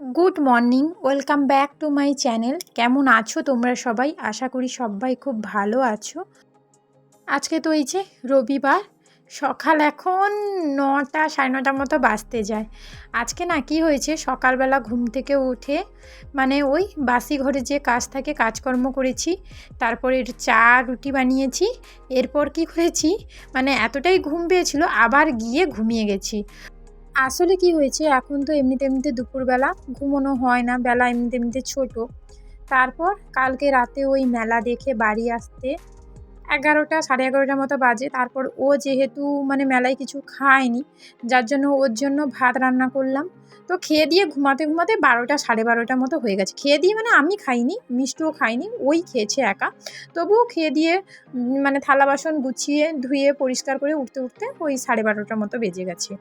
Good morning welcome back to my channel কেমন আছো তোমরা সবাই? আশা করি সবাই খুব ভালো আছো। আজকে তো এই যে রবিবার, সকাল এখন নটা, সাড়ে নটার মতো বাজতে যায়। আজকে না কি হয়েছে, সকালবেলা ঘুম থেকে উঠে মানে ওই বাসি ঘরে যে কাজ থাকে, কাজকর্ম করেছি, তারপরে চা, রুটি বানিয়েছি, এরপর কি করেছি মানে এতটাই ঘুম পেয়েছিল, আবার গিয়ে ঘুমিয়ে গেছি। আসলে কি হয়েছে? এখন তো এমনিতে এমনিতে দুপুরবেলা, ঘুমোনো হয় না, বেলা এমনিতে এমনিতে ছোটো। তারপর কালকে রাতে ওই মেলা দেখে বাড়ি আসতে এগারোটা, সাড়ে এগারোটার মতো বাজে। তারপর ও যেহেতু মানে মেলায় কিছু খায়নি, যার জন্য ওর জন্য ভাত রান্না করলাম। তো খেয়ে দিয়ে ঘুমাতে ঘুমাতে বারোটা, সাড়ে বারোটার মতো হয়ে গেছে। খেয়ে দিয়ে মানে আমি খাইনি, মিষ্টিও খাইনি ওই খেয়েছে একা। তবুও খেয়ে দিয়ে মানে থালা বাসন গুছিয়ে, ধুয়ে, পরিষ্কার করে উঠতে উঠতে ওই সাড়ে বারোটার মতো বেজে গেছে।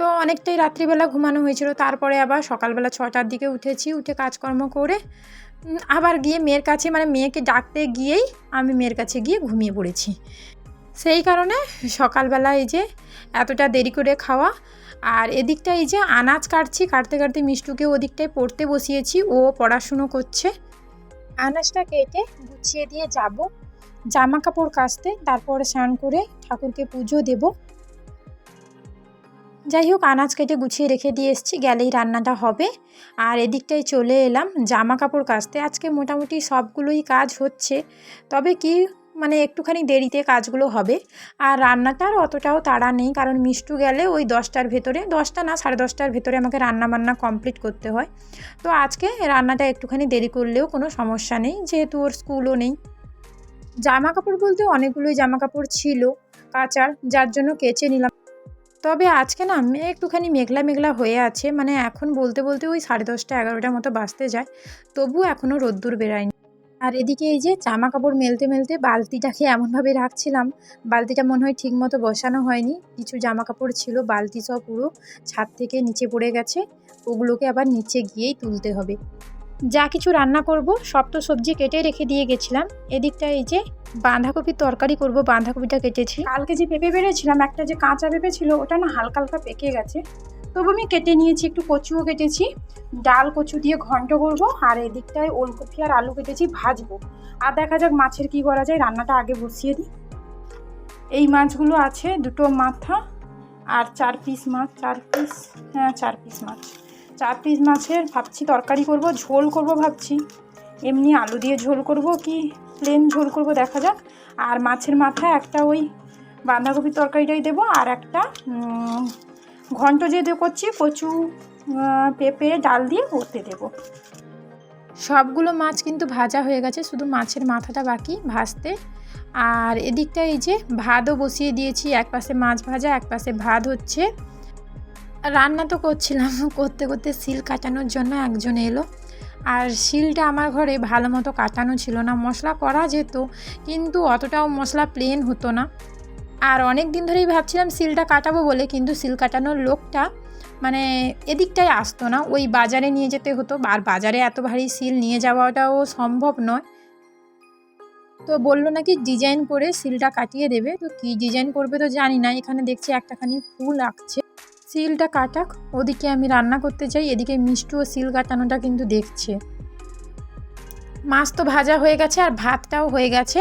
তো অনেকটাই রাত্রিবেলা ঘুমানো হয়েছিল। তারপরে আবার সকালবেলা ছটার দিকে উঠেছি, উঠে কাজকর্ম করে আবার গিয়ে মেয়ের কাছে মানে মেয়েকে ডাকতে গিয়েই আমি মেয়ের কাছে গিয়ে ঘুমিয়ে পড়েছি। সেই কারণে সকালবেলা এই যে এতটা দেরি করে খাওয়া, আর এদিকটা এই যে আনাজ কাটছি, কাটতে কাটতে মিষ্টুকে ওদিকটায় পড়তে বসিয়েছি, ও পড়াশুনো করছে। আনাজটা কেটে গুছিয়ে দিয়ে যাব জামা কাপড় কাচতে, তারপর স্নান করে ঠাকুরকে পুজো দেবো। যাই হোক, আনাজ কেটে গুছিয়ে রেখে দিয়ে এসেছি, গেলেই রান্নাটা হবে। আর এদিকটায় চলে এলাম জামা কাপড় কাচতে। আজকে মোটামুটি সবগুলোই কাজ হচ্ছে, তবে কি মানে একটুখানি দেরিতে কাজগুলো হবে। আর রান্নাটার অতটাও তাড়া নেই, কারণ মিষ্টু গেলে ওই দশটার ভেতরে, দশটা না, সাড়ে দশটার ভেতরে আমাকে রান্না বান্না কমপ্লিট করতে হয়। তো আজকে রান্নাটা একটুখানি দেরি করলেও কোনো সমস্যা নেই, যেহেতু ওর স্কুলও নেই। জামা কাপড় বলতে অনেকগুলোই জামা কাপড় ছিল কাচার, যার জন্য কেচে নিলাম। তবে আজকে না একটুখানি মেঘলা মেঘলা হয়ে আছে। মানে এখন বলতে বলতে ওই সাড়ে দশটা এগারোটার মতো বাজতে যায়। তবুও এখনও রোদ্দুর বেরায়নি। আর এদিকে এই যে জামা কাপড় মেলতে মেলতে বালতিটাকে এমনভাবে রাখছিলাম, বালতিটা মনে হয় ঠিক মতো বসানো হয়নি। কিছু জামা কাপড় ছিল, বালতি সব পুরো ছাদ থেকে নিচে পড়ে গেছে। ওগুলোকে আবার নিচে গিয়েই তুলতে হবে। যা কিছু রান্না করব, সব তো সবজি কেটে রেখে দিয়ে গেছিলাম। এদিকটা এই যে বাঁধাকপির তরকারি করব, বাঁধাকপিটা কেটেছি। কালকে যে পেঁপে বেড়েছিলাম, একটা যে কাঁচা পেঁপে ছিল, ওটা না হালকা হালকা পেকে গেছে। তবু আমি কেটে নিয়েছি, একটু কচুও কেটেছি। ডাল, কচু দিয়ে ঘন্ট করব, আর এদিকটায় ওলকপি আর আলু কেটেছি, ভাজবো। আর দেখা যাক মাছের কি করা যায়, রান্নাটা আগে বসিয়ে দিই। এই মাছগুলো আছে, দুটো মাথা আর চার পিস মাছ, চার পিস হ্যাঁ চার পিস মাছ। চার পিস মাছের ভাবছি তরকারি করব, ঝোল করব ভাবছি। এমনি আলু দিয়ে ঝোল করব কি প্লেন ঝোল করব দেখা যাক। আর মাছের মাথায় একটা ওই বাঁধাকপির তরকারিটাই দেবো আর একটা ঘন্ট যে দিয়ে করছি কচু পেঁপে, ডাল দিয়ে ওতে দেবো। সবগুলো মাছ কিন্তু ভাজা হয়ে গেছে, শুধু মাছের মাথাটা বাকি ভাজতে। আর এদিকটা এই যে ভাতও বসিয়ে দিয়েছি, এক পাশে মাছ ভাজা, এক পাশে ভাত হচ্ছে। রান্না তো করছিলাম, করতে করতে সিল কাটানোর জন্য একজন এলো। আর শিলটা আমার ঘরে ভালো মতো কাটানো ছিল না, মশলা করা যেত, কিন্তু অতটাও মশলা প্লেন হতো না। আর অনেক দিন ধরেই ভাবছিলাম সিলটা কাটাবো বলে, কিন্তু সিল কাটানোর লোকটা মানে এদিকটায় আসতো না, ওই বাজারে নিয়ে যেতে হতো। আর বাজারে এত ভারী সিল নিয়ে যাওয়াটাও সম্ভব নয়। তো বলল নাকি ডিজাইন করে সিলটা কাটিয়ে দেবে, তো কী ডিজাইন করবে তো জানি না, এখানে দেখছি একটাখানি ফুল আঁকছে। সিলটা কাটাক, ওদিকে আমি রান্না করতে চাই এদিকে মিষ্টু ও সিল কাটানোটা কিন্তু দেখছে। মাছ তো ভাজা হয়ে গেছে আর ভাতটাও হয়ে গেছে।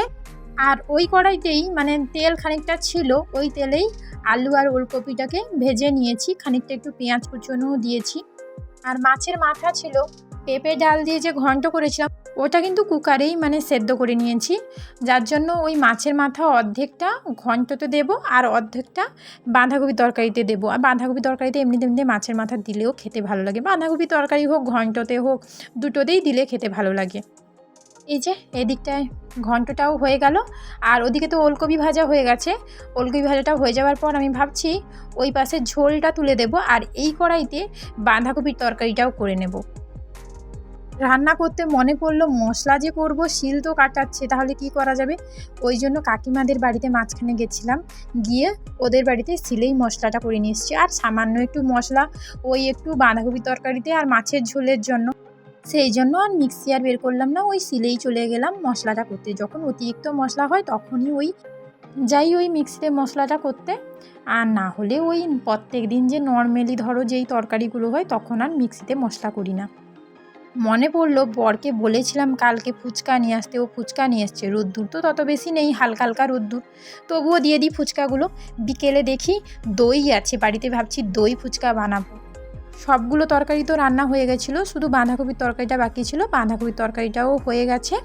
আর ওই কড়াইতেই মানে তেল খানিকটা ছিল, ওই তেলেই আলু আর ওলকপিটাকে ভেজে নিয়েছি, খানিকটা একটু পেঁয়াজ কুচনোও দিয়েছি। আর মাছের মাথা ছিল পেঁপে ডাল দিয়ে যে ঘন্ট করেছিলাম, ওটা কিন্তু কুকারেই মানে সেদ্ধ করে নিয়েছি। যার জন্য ওই মাছের মাথা অর্ধেকটা ঘন্টতে দেবো আর অর্ধেকটা বাঁধাকপি তরকারিতে দেবো। আর বাঁধাকপি তরকারিতে এমনিতে এমনিতে মাছের মাথা দিলেও খেতে ভালো লাগে। বাঁধাকপি তরকারি হোক, ঘন্টতে হোক, দুটোতেই দিলে খেতে ভালো লাগে। এই যে এদিকটায় ঘন্টটাও হয়ে গেল। আর ওদিকে তো ওলকপি ভাজা হয়ে গেছে। ওলকপি ভাজাটা হয়ে যাওয়ার পর আমি ভাবছি ওই পাশে ঝোলটা তুলে দেব আর এই কড়াইতে বাঁধাকপির তরকারিটাও করে নেব। রান্না করতে মনে পড়ল, মশলা যে করব, শিল তো কাটাচ্ছে, তাহলে কি করা যাবে? ওই জন্য কাকিমাদের বাড়িতে মাঝখানে গেছিলাম, গিয়ে ওদের বাড়িতে সিলেই মশলাটা করে নিয়ে এসেছি। আর সামান্য একটু মশলা, ওই একটু বাঁধাকপি তরকারিতে আর মাছের ঝোলের জন্য। সেই জন্য আর মিক্সি আর বের করলাম না, ওই সিলেই চলে গেলাম মশলাটা করতে। যখন অতিরিক্ত মশলা হয়, তখনই ওই, যাই ওই মিক্সিতে মশলাটা করতে। আর না হলে ওই প্রত্যেক দিন যে নর্মালি ধরো যেই তরকারিগুলো হয়, তখন আর মিক্সিতে মশলা করি না। মনে পড়ল, বরকে বলেছিলাম কালকে ফুচকা নিয়ে আসতে, ও ফুচকা নিয়ে এসছে। রোদ্দুর তো তত বেশি নেই, হালকা হালকা রোদ্দুর। তবুও দিয়ে দিই ফুচকাগুলো। বিকেলে দেখি দই আছে, বাড়িতে ভাবছি দই ফুচকা বানাবো। সবগুলো তরকারি তো রান্না হয়ে গেছিল, শুধু বাঁধাকপির তরকারিটা বাকি ছিল, বাঁধাকপির তরকারিটাও হয়ে গেছে।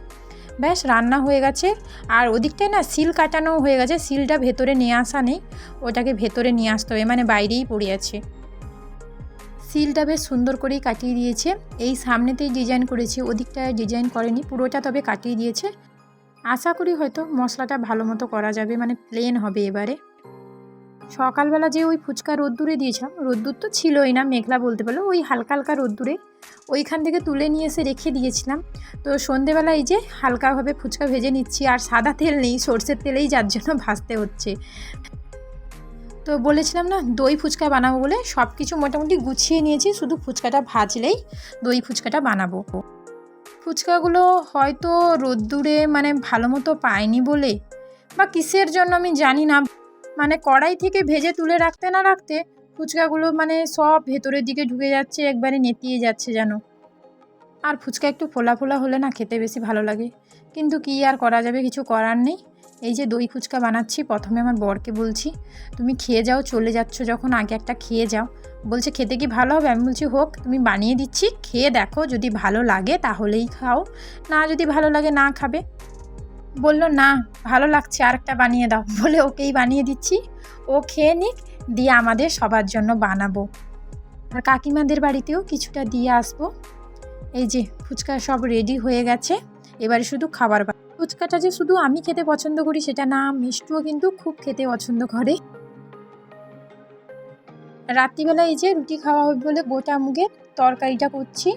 ব্যাস, রান্না হয়ে গেছে। আর ওদিকটায় না সিল কাটানো হয়ে গেছে, সিলটা ভেতরে নিয়ে আসা নেই, ওটাকে ভেতরে নিয়ে আসতে হবে মানে বাইরেই পড়ে আছে। সিলটা বেশ সুন্দর করেই কাটিয়ে দিয়েছে। এই সামনেতেই ডিজাইন করেছি, ওদিকটায় ডিজাইন করেনি, পুরোটা তবে কাটিয়ে দিয়েছে। আশা করি হয়তো মশলাটা ভালো মতো করা যাবে মানে প্লেন হবে এবারে। সকালবেলা যে ওই ফুচকা রোদ্দুরে দিয়েছিলাম, রোদ্দুর তো ছিলই না, মেঘলা বলতে পারল, ওই হালকা হালকা রোদ্দুরে। ওইখান থেকে তুলে নিয়ে এসে রেখে দিয়েছিলাম। তো সন্ধেবেলা এই যে হালকাভাবে ফুচকা ভেজে নিচ্ছি, আর সাদা তেল নেই, সর্ষের তেলেই যার জন্য ভাজতে হচ্ছে। তো বলেছিলাম না, দই ফুচকা বানাবো বলে সব কিছু মোটামুটি গুছিয়ে নিয়েছি, শুধু ফুচকাটা ভাজলেই দই ফুচকাটা বানাবো। ফুচকাগুলো হয়তো রোদ্দুরে মানে ভালো মতো পায়নি বলে, বা কিসের জন্য আমি জানি না। মানে কড়াই থেকে ভেজে তুলে রাখতে না রাখতে ফুচকাগুলো মানে সব ভেতরের দিকে ঢুকে যাচ্ছে, একবারে নেতিয়ে যাচ্ছে যেন। আর ফুচকা একটু ফোলা ফোলা হলে না খেতে বেশি ভালো লাগে। কিন্তু কী আর করা যাবে, কিছু করার নেই। এই যে দই ফুচকা বানাচ্ছি, প্রথমে আমার বরকে বলছি, তুমি খেয়ে যাও, চলে যাচ্ছ যখন, আগে একটা খেয়ে যাও। বলছে, খেতে কি ভালো হবে? আমি বলছি, হোক, তুমি বানিয়ে দিচ্ছি, খেয়ে দেখো, যদি ভালো লাগে তাহলেই খাও, না যদি ভালো লাগে না খাবে। বলল, না, ভালো লাগছে আর একটা বানিয়ে দাও। বলে, ওকেই বানিয়ে দিচ্ছি, ও খেয়ে নিক, দিয়ে আমাদের সবার জন্য বানাবো। আর কাকিমাদের বাড়িতেও কিছুটা দিয়ে আসব। এই যে, ফুচকা সব রেডি হয়ে গেছে, এবারে শুধু খাবার ফুচকাটা যে শুধু আমি খেতে পছন্দ করি সেটা না, মিষ্টুও কিন্তু খুব খেতে পছন্দ করে। রাত্রিবেলা এই যে রুটি খাওয়া হবে বলে গোটা মুগের তরকারিটা করছি।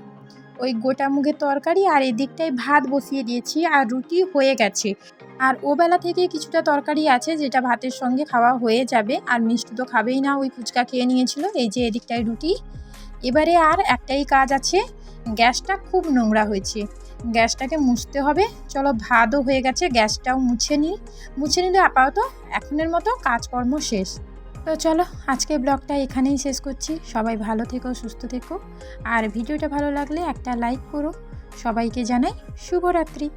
ওই গোটা মুগের তরকারি আর এদিকটায় ভাত বসিয়ে দিয়েছি আর রুটি হয়ে গেছে। আর ও বেলা থেকে কিছুটা তরকারি আছে যেটা ভাতের সঙ্গে খাওয়া হয়ে যাবে আর মিষ্টি তো খাবেই না, ওই ফুচকা খেয়ে নিয়েছিল, এই যে এদিকটায় রুটি। এবারে আর একটাই কাজ আছে, গ্যাসটা খুব নোংরা হয়েছে। গ্যাসটাকে মুছতে হবে। চলো, ভাতও হয়ে গেছে, গ্যাসটাও মুছে নিই। মুছে নিলে আপাতত এখনের মতো কাজকর্ম শেষ। তো চলো আজকে ব্লগটা এখানেই শেষ করছি। সবাই ভালো থেকো, সুস্থ থেকো। আর ভিডিওটা ভালো লাগলে একটা লাইক করো। সবাইকে জানাই শুভরাত্রি।